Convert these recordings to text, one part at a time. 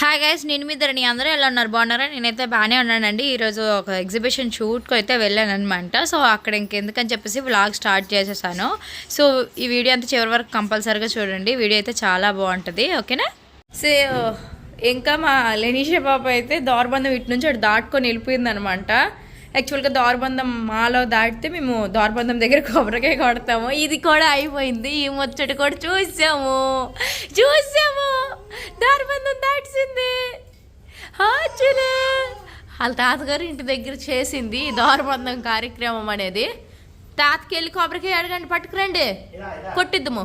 Hi guys నేను మీ ధరణి. అందరూ ఎలా ఉన్నారు? బాగున్నారా? నేనైతే బాగానే ఉన్నానండి. ఈరోజు ఒక ఎగ్జిబిషన్ షూట్కి అయితే వెళ్ళాను అనమాట సో అక్కడ ఇంకెందుకని చెప్పేసి వ్లాగ్ స్టార్ట్ చేసేసాను. సో ఈ వీడియో అంతా చివరి వరకు కంపల్సరీగా చూడండి. వీడియో అయితే చాలా బాగుంటుంది. ఓకేనా? సో ఇంకా మా లెనీషా పాప అయితే దౌర్బంధం ఇటు నుంచి అటు దాటుకొని వెళ్ళిపోయింది అనమాట యాక్చువల్గా దౌర్బంధం మాలో దాటితే మేము దౌర్బంధం దగ్గర కొబ్బరికాయ కొడతాము. ఇది కూడా అయిపోయింది. ఈ ముచ్చటి కూడా చూసాము. చూసాము. దౌర్బంధం దాటిసింది. వాళ్ళ తాతగారు ఇంటి దగ్గర చేసింది దౌర్బంధం కార్యక్రమం అనేది. తాతకి వెళ్ళి కొబ్బరికాయ అడగండి పట్టుకురండి. కొట్టిద్దాము.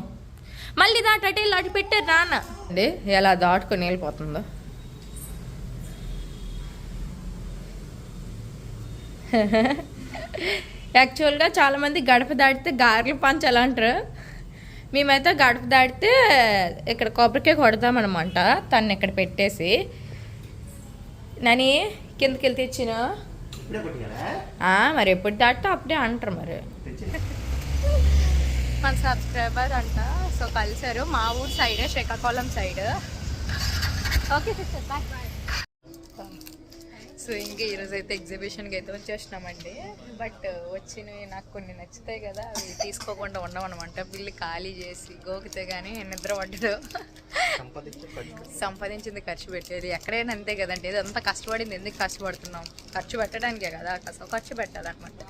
మళ్ళీ దాటి అటు వెళ్ళి అటు పెట్టారు నాన్న. అండి ఎలా దాటుకొని వెళ్ళిపోతుందో. యాక్చువల్గా చాలామంది గడప దాటితే గారెలు పంచాలి అంటారు మేమైతే గడప దాటితే ఇక్కడ కొబ్బరికాయ కొడదామన్నమాట తను ఇక్కడ పెట్టేసి. నని కిందకి వెళ్ళి తెచ్చిన? ఇప్పుడే కొట్టిగారా ఆ, మరి ఎప్పుడు దాటితే అప్పుడే అంటారు మరి. మన సబ్స్క్రైబర్ అంట సో కలిసారు మా ఊరు side Srikakulam side. Okay sister boy so ఇంకా ఈరోజు అయితే ఎగ్జిబిషన్కి అయితే వచ్చేసినామండి. బట్ వచ్చినవి నాకు కొన్ని నచ్చుతాయి కదా అవి తీసుకోకుండా ఉండమన్నమాట బిల్లు ఖాళీ చేసి గోకితే కానీ నిద్ర పట్టు. సంపాదించింది ఖర్చు పెట్టేది. ఎక్కడైనా అంతే కదండి ఇదంతా కష్టపడింది ఎందుకు కష్టపడుతున్నాం? ఖర్చు పెట్టడానికే కదా కష్టం ఖర్చు పెట్టాలన్నమాట.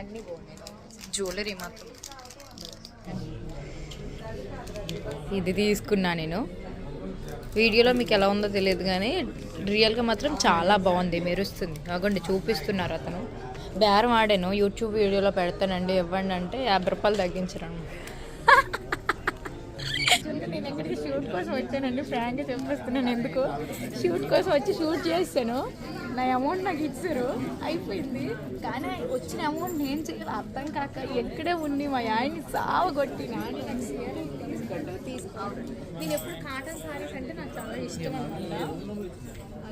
అన్నీ బాగున్నాయి జ్యువెలరీ మాత్రం. ఇది తీసుకున్నా నేను. వీడియోలో మీకు ఎలా ఉందో తెలియదు కానీ రియల్గా మాత్రం చాలా బాగుంది మెరుస్తుంది. కాకుండా చూపిస్తున్నారు అతను. బేరం ఆడాను యూట్యూబ్ వీడియోలో పెడతానండి ఇవ్వండి అంటే యాభై రూపాయలు తగ్గించరు నేను ఇక్కడికి షూట్ కోసం వచ్చానండి ఫ్రాంక్గా చెప్పేస్తున్నాను ఎందుకు? షూట్ కోసం వచ్చి షూట్ చేస్తాను నా అమౌంట్ నాకు ఇచ్చారు అయిపోయింది. కానీ వచ్చిన అమౌంట్ నేను చేయాలి అర్థం కాక ఎక్కడే ఉండి మా ఆయన్ని సావగొట్టి నాని నాకు చీర నేను ఎప్పుడు కాటన్ సారీస్ అంటే నాకు చాలా ఇష్టం అనమాట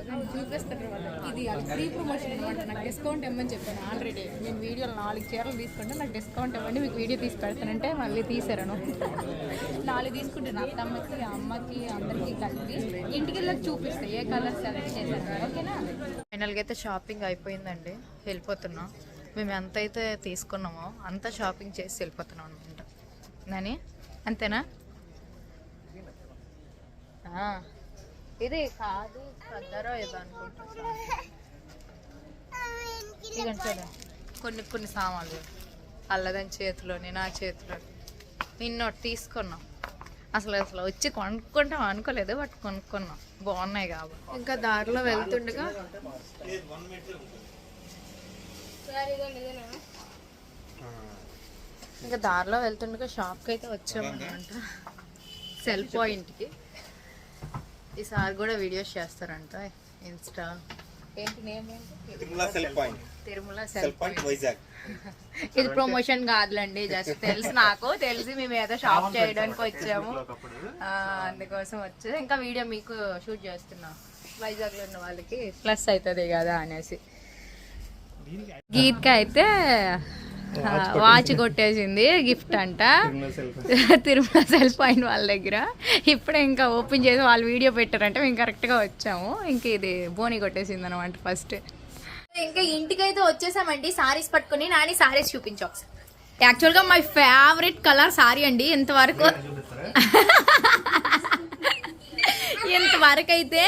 చూపిస్తాను చూపిస్తారు ఇది ఫ్రీ ప్రమోషన్ అనమాట నాకు డిస్కౌంట్ ఇవ్వమని చెప్పాను ఆల్రెడీ నేను వీడియోలో నాలుగు చీరలు తీసుకుంటే నాకు డిస్కౌంట్ ఇవ్వండి మీకు వీడియో తీసి పెడతానంటే మళ్ళీ తీసారను. నాలుగు తీసుకుంటాను. అత్తమ్మకి అమ్మకి అందరికీ కలిపి. ఇంటికి వెళ్ళి చూపిస్తాయి ఏ కలర్ సెలెక్ట్ చేశాను ఓకేనా? ఫైనల్గా అయితే షాపింగ్ అయిపోయిందండి. వెళ్ళిపోతున్నాం. మేము ఎంత అయితే తీసుకున్నామో అంత షాపింగ్ చేసి వెళ్ళిపోతున్నాం అనమాట నాని అంతేనా? ఇది కాదు పెద్దరో ఏదో అనుకుంటున్నా కొన్ని కొన్ని సామాన్లు. అల్లదని చేతిలోని నా చేతిలో నిన్నోటి తీసుకున్నాం. అసలు అసలు వచ్చి కొనుక్కుంటాం అనుకోలేదు బట్ కొనుక్కున్నాం. బాగున్నాయి కాబట్టి ఇంకా దారిలో వెళ్తుండగా? ఇంకా దారిలో వెళ్తుండగా షాప్కి అయితే వచ్చామన్నమాట. సెల్ పాయింట్కి. ఈసారి కూడా వీడియోస్ చేస్తారంట ఇన్స్టా. ఏంటి నేమ్ ఏంటి? Tirumala cell point. Tirumala cell point Vizag. ఇది ప్రమోషన్ కాదులండి జస్ట్ తెలుసు నాకు తెలిసి మేము ఏదో షాప్ చేయడానికి వచ్చాము. అందుకోసం వచ్చి ఇంకా వీడియో మీకు షూట్ చేస్తున్నాం. వైజాగ్లో ఉన్న వాళ్ళకి ప్లస్ అవుతుంది కదా అనేసి. గీత్కి అయితే వాచ్ కొట్టేసింది. గిఫ్ట్ అంట. తిరుమల సెల్ పాయింట్ వాళ్ళ దగ్గర. ఇప్పుడే ఇంకా ఓపెన్ చేసి వాళ్ళు వీడియో పెట్టారంటే మేము కరెక్ట్గా వచ్చాము. ఇంక ఇది బోని కొట్టేసింది అనమాట ఫస్ట్ ఇంకా ఇంటికైతే వచ్చేసామండి సారీస్ పట్టుకుని నాని సారీస్ చూపించు ఒకసారి. యాక్చువల్గా మై ఫేవరెట్ కలర్ సారీ అండి ఇంతవరకు. ఇంతవరకు అయితే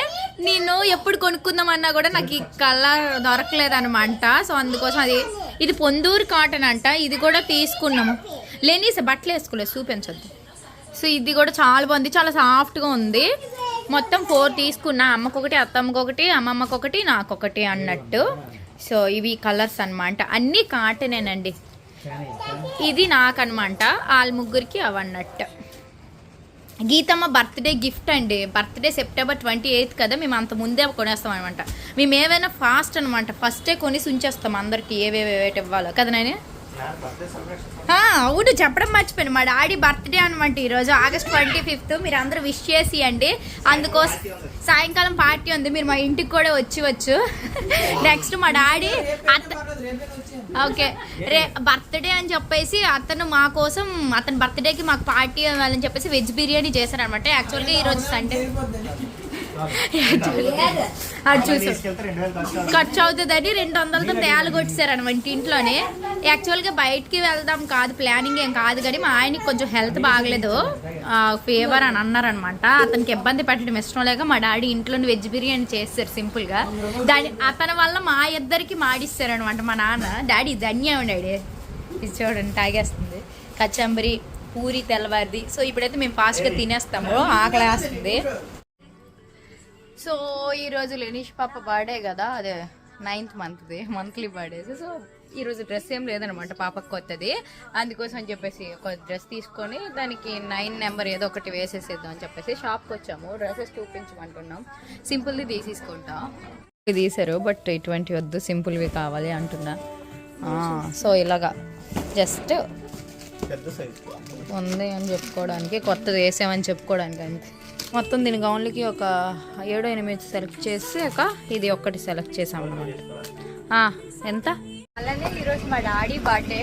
నేను ఎప్పుడు కొనుక్కుందామన్నా కూడా నాకు ఈ కలర్ దొరకలేదు అనమాట సో అందుకోసం అది ఇది పొందూరు కాటన్ అంట. ఇది కూడా తీసుకున్నాము. లేని బట్టలు వేసుకోలేదు. చూపించొద్దు. సో ఇది కూడా చాలా బాగుంది. చాలా సాఫ్ట్గా ఉంది. మొత్తం ఫోర్ తీసుకున్నా. అమ్మకొకటి అత్తమ్మకొకటి అమ్మమ్మకొకటి నాకొకటి అన్నట్టు. సో ఇవి కలర్స్ అన్నమాట. అన్నీ కాటనేనండి. ఇది నాకనమాట వాళ్ళ ముగ్గురికి అవన్నట్టు. గీతమ్మ బర్త్డే గిఫ్ట్ అండి. బర్త్డే సెప్టెంబర్ ట్వంటీ ఎయిత్ కదా మేము అంత ముందే కొనేస్తాం అనమాట మేము ఏమైనా ఫాస్ట్ అనమాట ఫస్టే కొనేసి ఉంచేస్తాం అందరికీ ఏవేవి ఇవ్వాలో. కదా నేను అవును చెప్పడం మర్చిపోయాను. మా డాడీ బర్త్డే అనమాట ఈరోజు ఆగస్ట్ ట్వంటీ ఫిఫ్త్. మీరు అందరూ విష్ చేసి అండి అందుకోసం సాయంకాలం పార్టీ ఉంది మీరు మా ఇంటికి కూడా వచ్చి వచ్చు నెక్స్ట్ మా డాడీ అత్త ఓకే. రే బర్త్డే అని చెప్పేసి అతను మా కోసం అతని బర్త్డేకి మాకు పార్టీ ఇవ్వాలని చెప్పేసి వెజ్ బిర్యానీ చేశారనమాట యాక్చువల్గా ఈరోజు సండే అది చూసాం. ఖర్చు అవుతుందని రెండు వందలతో తేలు కొట్టేశారనమాట ఇంట్లోనే. యాక్చువల్గా బయటికి వెళ్దాం కాదు ప్లానింగ్ ఏం కాదు కానీ మా ఆయనకి కొంచెం హెల్త్ బాగలేదు. ఫీవర్ అని అన్నారనమాట. అతనికి ఇబ్బంది పెట్టడం ఇష్టం లేక మా డాడీ ఇంట్లోనే వెజ్ బిర్యానీ చేస్తారు సింపుల్గా. దాని అతని వల్ల మా ఇద్దరికి మాడిస్తారనమాట మా నాన్న. డాడీ ధన్యం డాడీ. ఇది చూడండి తాగేస్తుంది. కచంబరి పూరి తెల్లవారిది. సో ఇప్పుడైతే మేము ఫాస్ట్గా తినేస్తాము. ఆకలి వేస్తుంది. సో ఈరోజు లెనీష్ పాప బర్త్డే కదా అదే నైన్త్ మంత్ది. మంత్లీ బర్త్డే సో ఈరోజు డ్రెస్ ఏం లేదనమాట పాపకు కొత్తది. అందుకోసం అని చెప్పేసి ఒక డ్రెస్ తీసుకొని దానికి నైన్ నెంబర్ ఏదో ఒకటి వేసేసేద్దాం అని చెప్పేసి షాప్కి వచ్చాము. డ్రెస్సెస్ చూపించమంటున్నాం. సింపుల్ది తీసేసుకుంటాం. ఇవి తీసారు బట్ ఇటువంటి వద్దు సింపుల్వి కావాలి అంటున్నా. ఆ, సో ఇలాగా. జస్ట్ పెద్ద సైజు. ఉంది అని చెప్పుకోవడానికి కొత్తది వేసామని చెప్పుకోవడానికి అంతే. మొత్తం దీని గౌన్లకి ఒక ఏడు ఎనిమిది సెలెక్ట్ చేసి ఒక ఇది ఒక్కటి సెలెక్ట్ చేసాం అనమాట ఎంత? అలానే ఈరోజు మా డాడీ బర్త్డే.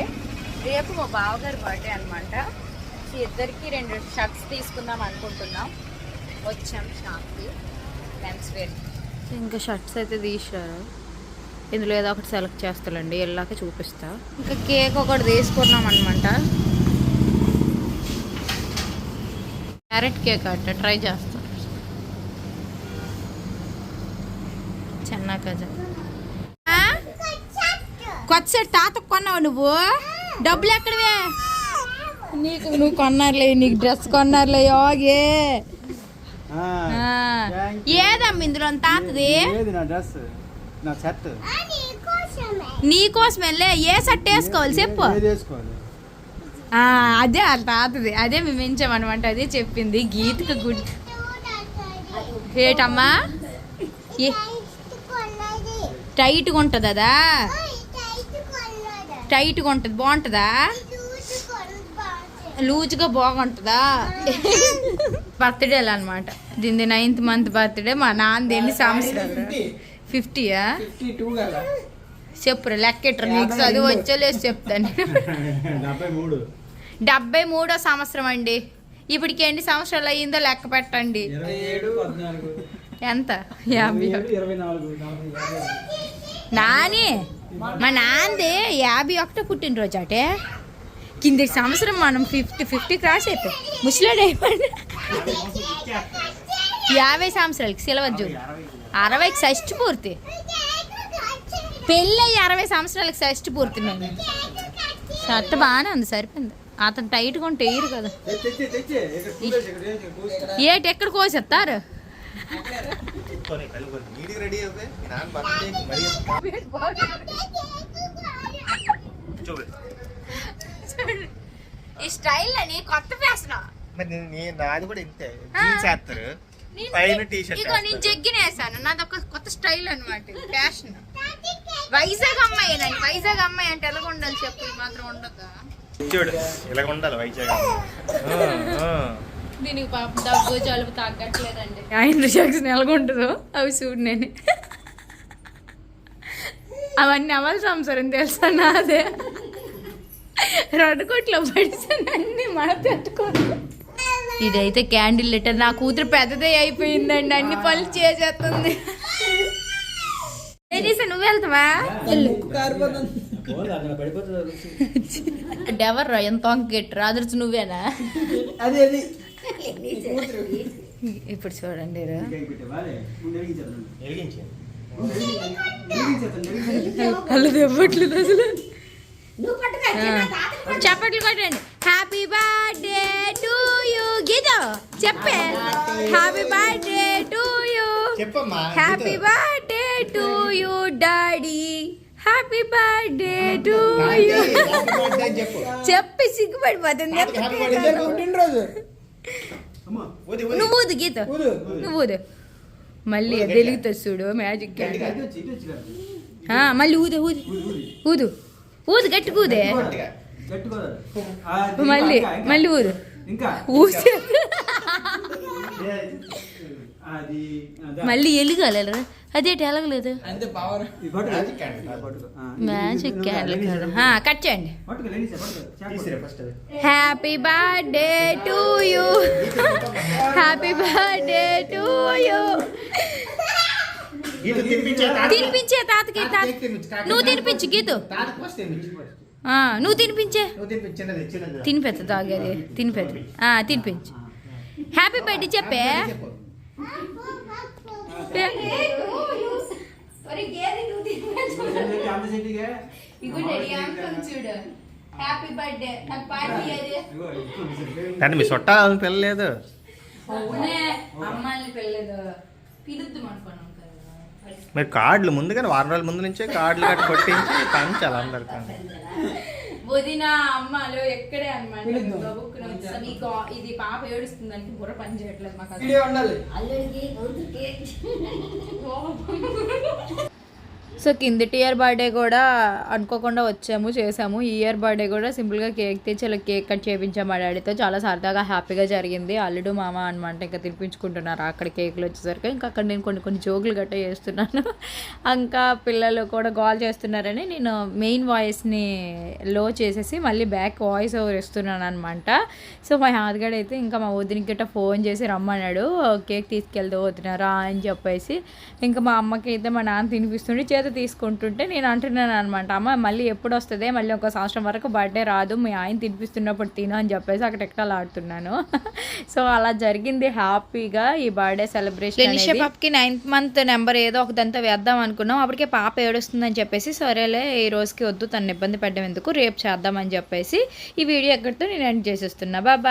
రేపు మా బావగారి బర్త్డే అనమాట ఇద్దరికి రెండు షర్ట్స్ తీసుకుందాం అనుకుంటున్నాం. వచ్చాం షాప్కి. మెన్స్ వేర్ ఇంకా షర్ట్స్ అయితే తీసారు ఇందులో ఏదో ఒకటి సెలెక్ట్ చేస్తానండి వెళ్ళాక చూపిస్తా. ఇంకా కేక్ ఒకటి తీసుకున్నాం అనమాట క్యారెట్ కేక్ అట్ట ట్రై చేస్తా. చెన్నా కజ కొత్త సెట్ తాత కొన్నావు నువ్వు? డబ్బులు ఎక్కడవే? నీకు నువ్వు కొన్నారులే నీకు డ్రెస్ కొన్నారులే యోగే ఏదమ్మా ఇందులో తాతది? ఏది నా డ్రెస్? నా షర్ట్. నీకోసమేలే ఏ షర్ట్ వేసుకోవాలి చెప్పు. అదే వాళ్ళ తాతది అదే మేము ఎంచామన్నమాట అదే చెప్పింది గీతకు గుడ్. ఏటమ్మా? ఏ? టైట్గా ఉంటుంది అదా? టైట్గా ఉంటుంది బాగుంటుందా? లూజ్గా బాగుంటుందా? బర్త్డే అనమాట దీని నైన్త్ మంత్ బర్త్డే మా నాన్నది ఎన్ని సంవత్సరాలు? ఫిఫ్టీయా చెప్పురా లెక్కెట్రా నీకు చదువు వచ్చేలేదు చెప్తాను. డెబ్బై మూడు. సంవత్సరం అండి. ఇప్పటికి ఎన్ని సంవత్సరాలు అయ్యిందో లెక్క పెట్టండి. ఎంత? యాభై. నాని! మా నాన్నది యాభై ఒకటో పుట్టినరోజు అటే. కింది సంవత్సరం మనం ఫిఫ్టీ ఫిఫ్టీ క్రాస్ అయిపోయి. ముసలాడు అయిపోయింది యాభై సంవత్సరాలకి సిలవద్దు అరవైకి షష్టి పూర్తి. పెళ్ళి అరవై సంవత్సరాలకి షష్టి పూర్తి నేను షర్ట్ బాగానే ఉంది సరిపోయింది. అతను టైట్గా ఉంటే వేయరు కదా. తెచ్చి తెచ్చి తెచ్చి. ఇక్కడ కూలేసి ఇక్కడ వేసి ఇక్కడ కూసి. ఏటి ఎక్కడ కోసేస్తారు? నీటికి రెడీ అయిపోయి మీ నాన్న బర్త్డే మరి చూడు. ఈ స్టైల్ అని కొత్త ఫ్యాషన్? మరి నీ- నీ నాది కూడా ఇంతే. జీన్స్ వేస్తారు. పైన టీ షర్ట్ ఇగో నేను జగ్గిన వేసాను. నాది ఒక కొత్త స్టైల్ అనమాట ఫ్యాషన్. వైజాగ్ అమ్మాయి నన్ను వైజాగ్ అమ్మాయి అంటే ఎలాగ ఉండాలి చెప్పు మాత్రం ఉండదు చూడు ఇలాగ ఉండాలి వైజాగ్ ఆ, ఆ. దీనికి పాప దగ్గు జలుబు తగ్గట్లేదండి. ఆయన జాక్సన్ ఎలాగుంటుందో అవి చూడు నేను. అవన్నీ అవల్ సంసారం తెలుసా నాదే? రెండు కోట్ల పడిసాను అన్ని మన పెట్టుకోను. ఇదైతే క్యాండిల్ లెటర్. నా కూతురు పెద్దదే అయిపోయిందండి. అన్ని పనులు చేసేస్తుంది. నువ్వు వెళ్తావా. డెవర్ ఎంత అదర్స్ నువ్వేనా? అది అది. ఇప్పుడు చూడండి. కళ్ళు దెబ్బట్లేదు అసలు. చప్పట్లు కొట్టండి. Happy birthday to you Geetha చెప్పే. Happy birthday to you happy birthday to you daddy happy birthday to you చెప్పు. చెప్పి సిగ్గుపడిపోతుంది. నువ్వు ఊదు గీత. నువ్వు ఊదు మళ్ళీ వెలుగుతుంది చూడు మ్యాజిక్. మళ్ళీ ఊదు ఊదు. ఊది, ఊది. ఇది మళ్ళీ. మళ్ళీ ఊదు. ఊసి అది. మళ్ళీ ఎలుగాలి అదేంటి ఎలగలేదు. Magic candle. కట్ చేయండి. Happy birthday to you happy birthday to you Geetha తినిపించే తాతకి. తాత. నువ్వు తినిపించు గీతు. నువ్వు తినిపించే. తినిపెద్ద తాగేది తినిపెద్ద ఆ, తినిపించు. హ్యాపీ బర్త్డే చెప్పే. కానీ మీ చుట్టాలు పిల్లలేదు మీరు కార్డులు ముందుగానే వారం రోజుల ముందు నుంచే కార్డులు కట్టి కొట్టించి పంచాలి అందరికి. వదిన అమ్మాలు ఎక్కడే అనమాట ఇది పాప ఏడుస్తుందని బుర్ర పని చేయట్లేదు మాకు అసలు. సో కిందటి ఇయర్ బర్త్డే కూడా అనుకోకుండా వచ్చాము చేసాము. ఈ ఇయర్ బర్త్డే కూడా సింపుల్గా కేక్ తెచ్చి ఇలా కేక్ కట్ చేయించాము మా డాడీతో చాలా సరదాగా హ్యాపీగా జరిగింది. అల్లుడు మామ అనమాట ఇంకా తినిపించుకుంటున్నారు అక్కడ కేకులు వచ్చేసరికి. ఇంకా అక్కడ నేను కొన్ని కొన్ని జోకులు గట్ట చేస్తున్నాను. ఇంకా పిల్లలు కూడా గాల్ చేస్తున్నారని నేను మెయిన్ వాయిస్ని లో చేసేసి మళ్ళీ బ్యాక్ వాయిస్ ఓవర్ ఇస్తున్నాను అనమాట సో మా యాదగాడు అయితే ఇంకా మా వదినకి గట్ట ఫోన్ చేసి రమ్మన్నాడు. కేక్ తీసుకెళ్తూ వదినారా అని చెప్పేసి. ఇంకా మా అమ్మకి అయితే మా నాన్న తినిపిస్తుంటే చేత తీసుకుంటుంటే నేను అంటున్నాను అనమాట అమ్మ మళ్ళీ ఎప్పుడు వస్తుంది? మళ్ళీ ఒక సంవత్సరం వరకు బర్త్డే రాదు మీ ఆయన తినిపిస్తున్నప్పుడు తిను అని చెప్పేసి అక్కడ ఎక్కడాలు ఆడుతున్నాను. సో అలా జరిగింది. హ్యాపీగా ఈ బర్త్డే సెలబ్రేషన్ పాపకి నైన్త్ మంత్ నెంబర్ ఏదో ఒకదంతా వేద్దాం అనుకున్నాం. అప్పటికే పాప ఏడుస్తుందని చెప్పేసి సరేలే ఈ రోజుకి వద్దు తను ఇబ్బంది పెట్టడం ఎందుకు? రేపు చేద్దామని చెప్పేసి ఈ వీడియో ఎక్కడితో నేను ఎండ్ చేసేస్తున్నా. బాయ్